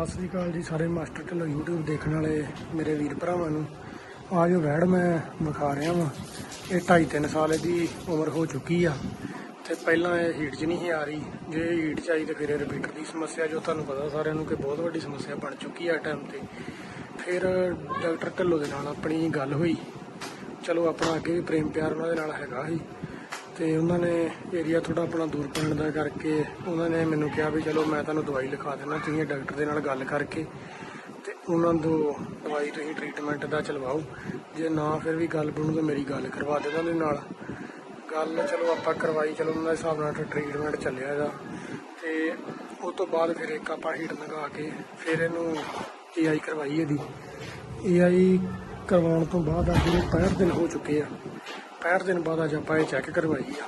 ਸਤਿ ਸ੍ਰੀ ਅਕਾਲ ਜੀ ਸਾਰੇ master Dhillon YouTube ਦੇਖਣ ਵਾਲੇ ਮੇਰੇ ਵੀਰ ਭਰਾਵਾਂ ਨੂੰ। ਆ ਜੋ ਵੈੜ ਮੈਂ ਵਿਖਾ ਰਿਹਾ ਵਾਂ, ਇਹ 2.5 3 ਸਾਲ ਦੀ ਉਮਰ ਹੋ ਚੁੱਕੀ ਆ। ਤੇ ਪਹਿਲਾਂ ਇਹ ਹੀਟ 'ਚ ਨਹੀਂ ਸੀ ਆ ਰਹੀ। ਜੇ ਹੀਟ 'ਚ ਆਈ ਤੇ ਫਿਰ ਇਹ ਰਿਪੀਟਰ ਦੀ ਸਮੱਸਿਆ ਜੋ ਤੁਹਾਨੂੰ ਪਤਾ ਸਾਰਿਆਂ ਨੂੰ ਕਿ ਬਹੁਤ ਵੱਡੀ ਸਮੱਸਿਆ ਬਣ ਚੁੱਕੀ ਆ ਟਾਈਮ ਤੇ। ਫਿਰ ਡਾਕਟਰ ਢਿੱਲੋਂ ਦੇ ਨਾਲ ਆਪਣੀ ਗੱਲ ਹੋਈ। ਚਲੋ ਆਪਣਾ ਅੱਗੇ ਵੀ ਪ੍ਰੇਮ ਪਿਆਰ ਉਹਨਾਂ ਦੇ ਨਾਲ ਹੈਗਾ ਸੀ। ਤੇ ਉਹਨਾਂ ਨੇ ਏਰੀਆ ਥੋੜਾ ਆਪਣਾ ਦੂਰ ਪੈਣ ਦਾ ਕਰਕੇ ਉਹਨਾਂ ਨੇ ਮੈਨੂੰ ਕਿਹਾ ਵੀ ਚਲੋ ਮੈਂ ਤੁਹਾਨੂੰ ਦਵਾਈ ਲਿਖਾ ਦਿੰਦਾ, ਤੁਸੀਂ ਡਾਕਟਰ ਦੇ ਨਾਲ ਗੱਲ ਕਰਕੇ ਤੇ ਉਹਨਾਂ ਤੋਂ ਦਵਾਈ ਤੁਸੀਂ ਟ੍ਰੀਟਮੈਂਟ ਦਾ ਚਲਵਾਓ। ਜੇ ਨਾ ਫਿਰ ਵੀ ਗੱਲ ਬਣੂ ਤਾਂ ਮੇਰੀ ਗੱਲ ਕਰਵਾ ਦੇ ਉਹਨਾਂ ਦੇ ਨਾਲ। ਗੱਲ ਚਲੋ ਆਪਾਂ ਕਰਵਾਈ, ਚਲੋ ਉਹਨਾਂ ਦੇ ਹਿਸਾਬ ਨਾਲ ਟ੍ਰੀਟਮੈਂਟ ਚੱਲਿਆ ਇਹਦਾ। ਤੇ ਉਸ ਤੋਂ ਬਾਅਦ ਫਿਰ ਇੱਕ ਆਪਾਂ ਹੀਟ ਲਗਾ ਕੇ ਫਿਰ ਇਹਨੂੰ ਏਆਈ ਕਰਵਾਈ ਇਹਦੀ। ਏਆਈ ਕਰਵਾਉਣ ਤੋਂ ਬਾਅਦ ਅੱਜ ਇਹ 65 ਦਿਨ ਹੋ ਚੁੱਕੇ ਆ 65 ਦਿਨ ਬਾਅਦ ਅੱਜ ਆਪਾਂ ਇਹ ਚੈੱਕ ਕਰਵਾਈ ਆ।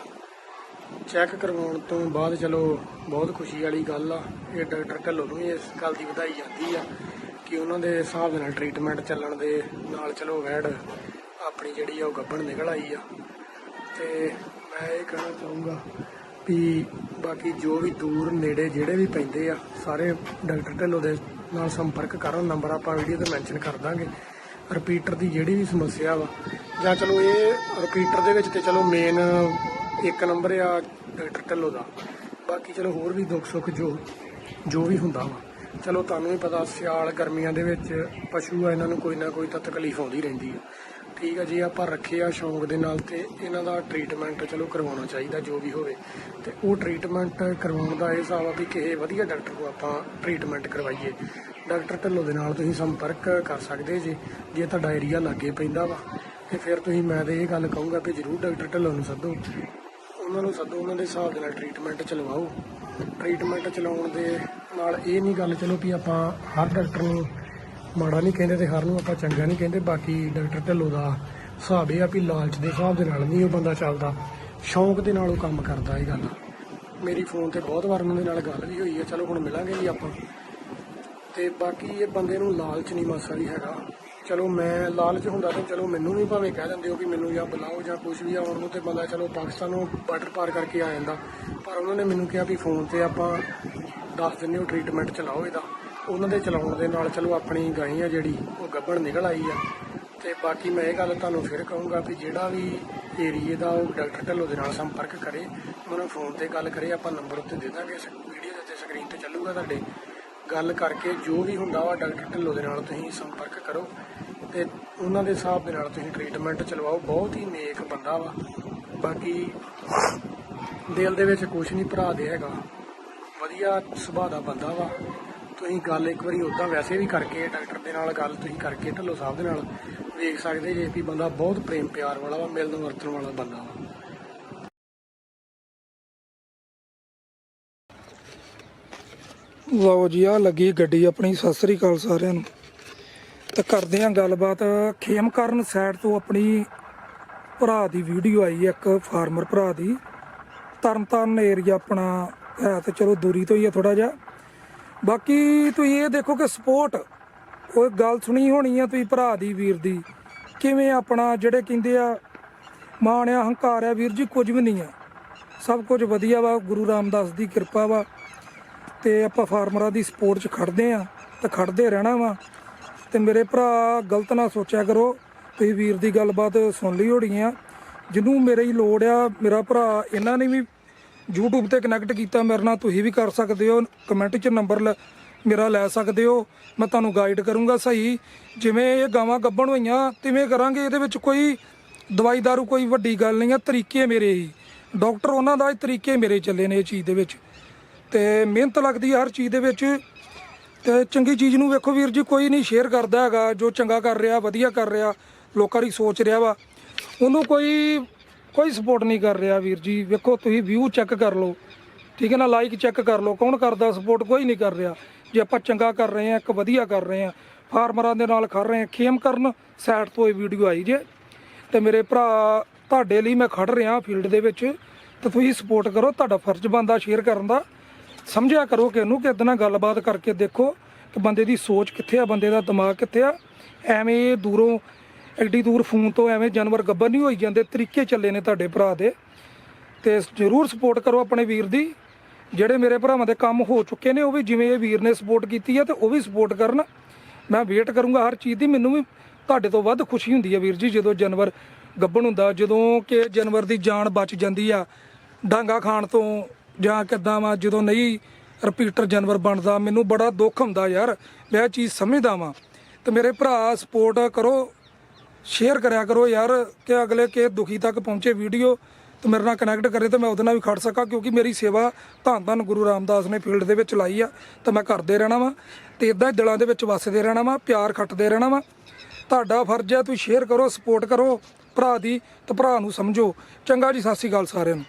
ਚੈੱਕ ਕਰਵਾਉਣ ਤੋਂ ਬਾਅਦ ਚਲੋ, ਬਹੁਤ ਖੁਸ਼ੀ ਵਾਲੀ ਗੱਲ ਆ। ਇਹ ਡਾਕਟਰ ਢੱਲੋਂ ਨੂੰ ਵੀ ਇਸ ਗੱਲ ਦੀ ਵਧਾਈ ਜਾਂਦੀ ਆ ਕਿ ਉਹਨਾਂ ਦੇ ਹਿਸਾਬ ਦੇ ਨਾਲ ਟ੍ਰੀਟਮੈਂਟ ਚੱਲਣ ਦੇ ਨਾਲ ਚਲੋ ਵੈੜ ਆਪਣੀ ਜਿਹੜੀ ਆ ਉਹ ਗੱਭਣ ਨਿਕਲ ਆਈ ਆ। ਤੇ ਮੈਂ ਇਹ ਕਹਿਣਾ ਚਾਹੂੰਗਾ ਵੀ ਬਾਕੀ ਜੋ ਵੀ ਦੂਰ ਨੇੜੇ ਜਿਹੜੇ ਵੀ ਪੈਂਦੇ ਆ, ਸਾਰੇ ਡਾਕਟਰ ਢਿੱਲੋਂ ਦੇ ਨਾਲ ਸੰਪਰਕ ਕਰਨ ਨੰਬਰ ਆਪਾਂ ਵੀਡੀਓ ਤੇ ਮੈਂਸ਼ਨ ਕਰ ਦਾਂਗੇ। ਰਿਪੀਟਰ ਦੀ ਜਿਹੜੀ ਵੀ ਸਮੱਸਿਆ ਵਾ, ਜਾਂ ਚਲੋ ਇਹ ਰਿਪੀਟਰ ਦੇ ਵਿੱਚ ਤੇ ਚਲੋ ਮੇਨ ਇੱਕ ਨੰਬਰ ਆ ਡਾਕਟਰ ਢਿੱਲੋਂ ਦਾ। ਬਾਕੀ ਚਲੋ ਹੋਰ ਵੀ ਦੁੱਖ ਸੁੱਖ ਜੋ ਜੋ ਵੀ ਹੁੰਦਾ ਵਾ। ਚਲੋ ਤੁਹਾਨੂੰ ਵੀ ਪਤਾ ਸਿਆਲ ਗਰਮੀਆਂ ਦੇ ਵਿੱਚ ਪਸ਼ੂ ਆ, ਇਹਨਾਂ ਨੂੰ ਕੋਈ ਨਾ ਕੋਈ ਤਾਂ ਤਕਲੀਫ ਆਉਂਦੀ ਰਹਿੰਦੀ ਆ। ਠੀਕ ਆ ਜੇ, ਆਪਾਂ ਰੱਖੇ ਆ ਸ਼ੌਂਕ ਦੇ ਨਾਲ ਤੇ ਇਹਨਾਂ ਦਾ ਟ੍ਰੀਟਮੈਂਟ ਚਲੋ ਕਰਵਾਉਣਾ ਚਾਹੀਦਾ, ਜੋ ਵੀ ਹੋਵੇ। ਤੇ ਉਹ ਟ੍ਰੀਟਮੈਂਟ ਕਰਵਾਉਣ ਦਾ ਇਹ ਹਿਸਾਬ ਆ ਵੀ ਕਿਸੇ ਵਧੀਆ ਡਾਕਟਰ ਕੋਲ ਆਪਾਂ ਟ੍ਰੀਟਮੈਂਟ ਕਰਵਾਈਏ। ਡਾਕਟਰ ਢਿੱਲੋਂ ਦੇ ਨਾਲ ਤੁਸੀਂ ਸੰਪਰਕ ਕਰ ਸਕਦੇ ਜੇ ਜੇ ਤੁਹਾਡਾ ਏਰੀਆ ਲਾਗੇ ਪੈਂਦਾ ਵਾ। ਤੇ ਫਿਰ ਤੁਸੀਂ, ਮੈਂ ਤੇ ਇਹ ਗੱਲ ਕਹੂੰਗਾ ਕਿ ਜਰੂਰ ਡਾਕਟਰ ਢਿੱਲੋਂ ਨੂੰ ਸੱਦੋ। ਉਹਨਾਂ ਨੂੰ ਸੱਦੋ, ਉਹਨਾਂ ਦੇ ਹਿਸਾਬ ਦੇ ਨਾਲ ਟ੍ਰੀਟਮੈਂਟ ਚਲਵਾਓ। ਟ੍ਰੀਟਮੈਂਟ ਚਲਾਉਣ ਦੇ ਨਾਲ ਇਹ ਨਹੀਂ ਗੱਲ, ਚਲੋ ਵੀ ਆਪਾਂ ਹਰ ਡਾਕਟਰ ਨੂੰ ਮਾੜਾ ਨਹੀਂ ਕਹਿੰਦੇ ਤੇ ਹਰ ਨੂੰ ਆਪਾਂ ਚੰਗਾ ਨਹੀਂ ਕਹਿੰਦੇ, ਬਾਕੀ ਡਾਕਟਰ ਢਿੱਲੋਂ ਦਾ ਹਿਸਾਬ ਇਹ ਆ ਵੀ ਲਾਲਚ ਦੇ ਹਿਸਾਬ ਦੇ ਨਾਲ ਨਹੀਂ ਉਹ ਬੰਦਾ ਚੱਲਦਾ। ਸ਼ੌਂਕ ਦੇ ਨਾਲ ਉਹ ਕੰਮ ਕਰਦਾ ਇਹ ਗੱਲ। ਮੇਰੀ ਫੋਨ ਤੇ ਬਹੁਤ ਵਾਰ ਉਹਨਾਂ ਦੇ ਨਾਲ ਗੱਲ ਵੀ ਹੋਈ ਹੈ ਚਲੋ ਹੁਣ ਮਿਲਾਂਗੇ ਜੀ ਆਪਾਂ। ਤੇ ਬਾਕੀ ਇਹ ਬੰਦੇ ਨੂੰ ਲਾਲਚ ਨਹੀਂ ਮਾਸਾ ਵੀ ਹੈਗਾ। ਚਲੋ ਮੈਂ ਲਾਲਚ ਹੁੰਦਾ ਤੇ ਚਲੋ ਮੈਨੂੰ ਵੀ ਭਾਵੇਂ ਕਹਿ ਦਿੰਦੇ ਹੋ ਵੀ ਮੈਨੂੰ ਜਾਂ ਬੁਲਾਓ ਜਾਂ ਕੁਝ ਵੀ ਆਉਣ ਨੂੰ ਤੇ ਬੰਦਾ ਚਲੋ ਪਾਕਿਸਤਾਨੋਂ ਬਾਰਡਰ ਪਾਰ ਕਰਕੇ ਆ ਜਾਂਦਾ। ਪਰ ਉਹਨਾਂ ਨੇ ਮੈਨੂੰ ਕਿਹਾ ਵੀ ਫੋਨ ਤੇ ਆਪਾਂ ਦੱਸ ਦਿੰਦੇ ਹੋ ਟ੍ਰੀਟਮੈਂਟ ਚਲਾਓ ਇਹਦਾ। ਉਹਨਾਂ ਦੇ ਚਲਾਉਣ ਦੇ ਨਾਲ ਚਲੋ ਆਪਣੀ ਗਾਈ ਆ ਜਿਹੜੀ, ਉਹ ਗੱਭਣ ਨਿਕਲ ਆਈ ਆ। ਤੇ ਬਾਕੀ ਮੈਂ ਇਹ ਗੱਲ ਤੁਹਾਨੂੰ ਫਿਰ ਕਹੂੰਗਾ ਵੀ ਜਿਹੜਾ ਵੀ ਏਰੀਏ ਦਾ ਉਹ ਡਾਕਟਰ ਢਿੱਲੋਂ ਦੇ ਨਾਲ ਸੰਪਰਕ ਕਰੇ, ਉਹਨਾਂ ਫੋਨ ਤੇ ਗੱਲ ਕਰੇ, ਆਪਾਂ ਨੰਬਰ ਉੱਤੇ ਦੇ ਦਾਂਗੇ ਵੀਡੀਓ ਦੇ ਉੱਤੇ ਸਕਰੀਨ ਤੇ ਚੱਲੂਗਾ ਤੁਹਾਡੇ। ਗੱਲ ਕਰਕੇ ਜੋ ਵੀ ਹੁੰਦਾ ਵਾ ਡਾਕਟਰ ਢਿੱਲੋਂ ਦੇ ਨਾਲ ਤੁਸੀਂ ਸੰਪਰਕ ਕਰੋ ਤੇ ਉਹਨਾਂ ਦੇ ਹਿਸਾਬ ਦੇ ਨਾਲ ਤੁਸੀਂ ਟ੍ਰੀਟਮੈਂਟ ਚਲਵਾਓ। ਬਹੁਤ ਹੀ ਨੇਕ ਬੰਦਾ ਵਾ। ਬਾਕੀ ਦਿਲ ਦੇ ਵਿੱਚ ਕੁਝ ਨਹੀਂ ਭਰਾ ਦੇ ਹੈਗਾ। ਵਧੀਆ ਸੁਭਾਅ ਦਾ ਬੰਦਾ ਵਾ। ਤੁਸੀਂ ਗੱਲ ਇੱਕ ਵਾਰੀ ਉਦਾਂ ਵੈਸੇ ਵੀ ਕਰਕੇ, ਡਾਕਟਰ ਦੇ ਨਾਲ ਗੱਲ ਤੁਸੀਂ ਕਰਕੇ, ਢੱਲੋ ਸਾਹਿਬ ਦੇ ਨਾਲ ਵੇਖ ਸਕਦੇ ਜੇ ਵੀ ਬੰਦਾ ਬਹੁਤ ਪ੍ਰੇਮ ਪਿਆਰ ਵਾਲਾ ਵਾ, ਮਿਲਣ ਵਰਤਣ ਵਾਲਾ ਬੰਦਾ ਵਾ। ਲਓ ਜੀ ਆ ਲੱਗੀ ਗੱਡੀ ਆਪਣੀ, ਸਤਿ ਸ੍ਰੀ ਅਕਾਲ ਸਾਰਿਆਂ ਨੂੰ। ਤਾਂ ਕਰਦੇ ਆਂ ਗੱਲਬਾਤ। ਖੇਮਕਰਨ ਸਾਈਡ ਤੋਂ ਆਪਣੀ ਭਰਾ ਦੀ ਵੀਡੀਓ ਆਈ, ਇੱਕ ਫਾਰਮਰ ਭਰਾ ਦੀ। ਤਰਨਤਾਰਨ ਏਰੀਆ ਆਪਣਾ ਹੈ ਤੇ ਚਲੋ ਦੂਰੀ ਤੋਂ ਹੀ ਆ ਥੋੜਾ ਜਿਹਾ। ਬਾਕੀ ਤੁਸੀਂ ਇਹ ਦੇਖੋ ਕਿ ਸਪੋਰਟ, ਉਹ ਗੱਲ ਸੁਣੀ ਹੋਣੀ ਆ ਤੁਸੀਂ ਭਰਾ ਦੀ, ਵੀਰ ਦੀ। ਕਿਵੇਂ ਆਪਣਾ ਜਿਹੜੇ ਕਹਿੰਦੇ ਆ, ਮਾਣ ਆ, ਹੰਕਾਰ ਆ, ਵੀਰ ਜੀ ਕੁਝ ਵੀ ਨਹੀਂ ਆ। ਸਭ ਕੁਝ ਵਧੀਆ ਵਾ, ਗੁਰੂ ਰਾਮਦਾਸ ਦੀ ਕਿਰਪਾ ਵਾ। ਤੇ ਆਪਾਂ ਫਾਰਮਰਾਂ ਦੀ ਸਪੋਰਟ 'ਚ ਖੜਦੇ ਆ ਤੇ ਖੜਦੇ ਰਹਿਣਾ ਵਾ। ਤੇ ਮੇਰੇ ਭਰਾ ਗਲਤ ਨਾ ਸੋਚਿਆ ਕਰੋ, ਤੁਸੀਂ ਵੀਰ ਦੀ ਗੱਲਬਾਤ ਸੁਣ ਲਈ ਹੋਣੀ ਆ। ਜਿਹਨੂੰ ਮੇਰੇ ਹੀ ਲੋੜ ਆ, ਮੇਰਾ ਭਰਾ, ਇਹਨਾਂ ਨੇ ਵੀ YouTube ਤੇ ਕਨੈਕਟ ਕੀਤਾ, ਮੇਰੇ ਨਾਲ ਤੁਸੀਂ ਵੀ ਕਰ ਸਕਦੇ ਹੋ। ਕਮੈਂਟ 'ਚ ਨੰਬਰ ਮੇਰਾ ਲੈ ਸਕਦੇ ਹੋ। ਮੈਂ ਤੁਹਾਨੂੰ ਗਾਈਡ ਕਰੂੰਗਾ ਸਹੀ। ਜਿਵੇਂ ਇਹ ਗਾਵਾਂ ਗੱਭਣ ਹੋਈਆਂ, ਤਿਵੇਂ ਕਰਾਂਗੇ। ਇਹਦੇ ਵਿੱਚ ਕੋਈ ਦਵਾਈ ਦਾਰੂ ਕੋਈ ਵੱਡੀ ਗੱਲ ਨਹੀਂ ਆ, ਤਰੀਕੇ ਮੇਰੇ ਹੀ। ਡਾਕਟਰ ਉਹਨਾਂ ਦਾ ਤਰੀਕੇ ਮੇਰੇ ਚੱਲੇ ਨੇ ਇਹ ਚੀਜ਼ ਦੇ ਵਿੱਚ। ਤੇ ਮਿਹਨਤ ਲੱਗਦੀ ਹਰ ਚੀਜ਼ ਦੇ ਵਿੱਚ। ਤੇ ਚੰਗੀ ਚੀਜ਼ ਨੂੰ ਵੇਖੋ ਵੀਰ ਜੀ, ਕੋਈ ਨਹੀਂ ਸ਼ੇਅਰ ਕਰਦਾ ਹੈਗਾ। ਜੋ ਚੰਗਾ ਕਰ ਰਿਹਾ, ਵਧੀਆ ਕਰ ਰਿਹਾ, ਲੋਕਾਂ ਦੀ ਸੋਚ ਰਿਹਾ ਵਾ। ਉਹਨੂੰ ਕੋਈ ਕੋਈ ਸਪੋਰਟ ਨਹੀਂ ਕਰ ਰਿਹਾ ਵੀਰ ਜੀ। ਵੇਖੋ, ਤੁਸੀਂ ਵਿਊ ਚੈੱਕ ਕਰ ਲਓ। ਠੀਕ ਹੈ ਨਾ? ਲਾਈਕ ਚੈੱਕ ਕਰ ਲਓ। ਕੌਣ ਕਰਦਾ ਸਪੋਰਟ? ਕੋਈ ਨਹੀਂ ਕਰ ਰਿਹਾ। ਜੇ ਆਪਾਂ ਚੰਗਾ ਕਰ ਰਹੇ ਹਾਂ, ਇੱਕ ਵਧੀਆ ਕਰ ਰਹੇ ਹਾਂ, ਫਾਰਮਰਾਂ ਦੇ ਨਾਲ ਖੜ ਰਹੇ ਹਾਂ, ਖੇਮ ਕਰਨ ਸਾਈਡ ਤੋਂ ਇਹ ਵੀਡੀਓ ਆਈ ਜੇ। ਤੇ ਮੇਰੇ ਭਰਾ, ਤੁਹਾਡੇ ਲਈ ਮੈਂ ਖੜ ਰਿਹਾ ਫੀਲਡ ਦੇ ਵਿੱਚ। ਤੇ ਤੁਸੀਂ ਸਪੋਰਟ ਕਰੋ। ਤੁਹਾਡਾ ਫਰਜ਼ ਬਣਦਾ ਸ਼ੇਅਰ ਕਰਨ ਦਾ। ਸਮਝਿਆ ਕਰੋ ਕਿ ਇਹਨੂੰ ਕਿ ਇਦਾਂ ਨਾਲ ਗੱਲਬਾਤ ਕਰਕੇ ਦੇਖੋ ਕਿ ਬੰਦੇ ਦੀ ਸੋਚ ਕਿੱਥੇ ਆ, ਬੰਦੇ ਦਾ ਦਿਮਾਗ ਕਿੱਥੇ ਆ। ਐਵੇਂ ਦੂਰੋਂ ਐਡੀ ਦੂਰ ਫੋਨ ਤੋਂ ਐਵੇਂ ਜਾਨਵਰ ਗੱਬਰ ਨਹੀਂ ਹੋਈ ਜਾਂਦੇ, ਤਰੀਕੇ ਚੱਲੇ ਨੇ ਤੁਹਾਡੇ ਭਰਾ ਦੇ। ਤੇ ਜ਼ਰੂਰ ਸਪੋਰਟ ਕਰੋ ਆਪਣੇ ਵੀਰ ਦੀ। ਜਿਹੜੇ ਮੇਰੇ ਭਰਾਵਾਂ ਦੇ ਕੰਮ ਹੋ ਚੁੱਕੇ ਨੇ, ਉਹ ਵੀ ਜਿਵੇਂ ਇਹ ਵੀਰ ਨੇ ਸਪੋਰਟ ਕੀਤੀ ਹੈ ਤੇ ਉਹ ਵੀ ਸਪੋਰਟ ਕਰਨ। ਮੈਂ ਵੇਟ ਕਰੂੰਗਾ ਹਰ ਚੀਜ਼ ਦੀ, ਮੈਨੂੰ ਵੀ ਤੁਹਾਡੇ ਤੋਂ ਵੱਧ ਖੁਸ਼ੀ ਹੁੰਦੀ ਹੈ ਵੀਰ ਜੀ, ਜਦੋਂ ਜਾਨਵਰ ਗੱਬਣ ਹੁੰਦਾ, ਜਦੋਂ ਕਿ ਜਾਨਵਰ ਦੀ ਜਾਨ ਬਚ ਜਾਂਦੀ ਆ ਡਾਂਗਾ ਖਾਣ ਤੋਂ, ਜਾਂ ਕਿੱਦਾਂ ਵਾ, ਜਦੋਂ ਨਹੀਂ ਰਿਪੀਟਰ ਜਾਨਵਰ ਬਣਦਾ, ਮੈਨੂੰ ਬੜਾ ਦੁੱਖ ਹੁੰਦਾ ਯਾਰ, ਮੈਂ ਇਹ ਚੀਜ਼ ਸਮਝਦਾ ਵਾਂ। ਤੇ ਮੇਰੇ ਭਰਾ ਸਪੋਰਟ ਕਰੋ ਸ਼ੇਅਰ ਕਰਿਆ ਕਰੋ ਯਾਰ ਕਿ ਅਗਲੇ ਕੇ ਦੁਖੀ ਤੱਕ ਪਹੁੰਚੇ ਵੀਡੀਓ ਤੇ ਮੇਰੇ ਨਾਲ ਕਨੈਕਟ ਕਰੇ ਤੇ ਮੈਂ ਉਹਦੇ ਨਾਲ ਵੀ ਖੜ ਸਕਾਂ ਕਿਉਂਕਿ ਮੇਰੀ ਸੇਵਾ ਧੰਨ ਧੰਨ ਗੁਰੂ ਰਾਮਦਾਸ ਨੇ ਫੀਲਡ ਦੇ ਵਿੱਚ ਲਾਈ ਆ ਤਾਂ ਮੈਂ ਕਰਦੇ ਰਹਿਣਾ ਵਾਂ ਤੇ ਇਦਾਂ ਹੀ ਦਿਲਾਂ ਦੇ ਵਿੱਚ ਵਸਦੇ ਰਹਿਣਾ ਵਾਂ, ਪਿਆਰ ਖੱਟਦੇ ਰਹਿਣਾ ਵਾਂ। ਤੁਹਾਡਾ ਫਰਜ਼ ਹੈ ਤੁਸੀਂ ਸ਼ੇਅਰ ਕਰੋ ਸਪੋਰਟ ਕਰੋ, ਭਰਾ ਦੀ ਤੇ ਭਰਾ ਨੂੰ ਸਮਝੋ। ਚੰਗਾ ਜੀ, ਸਤਿ ਸ਼੍ਰੀ ਅਕਾਲ ਸਾਰਿਆਂ ਨੂੰ।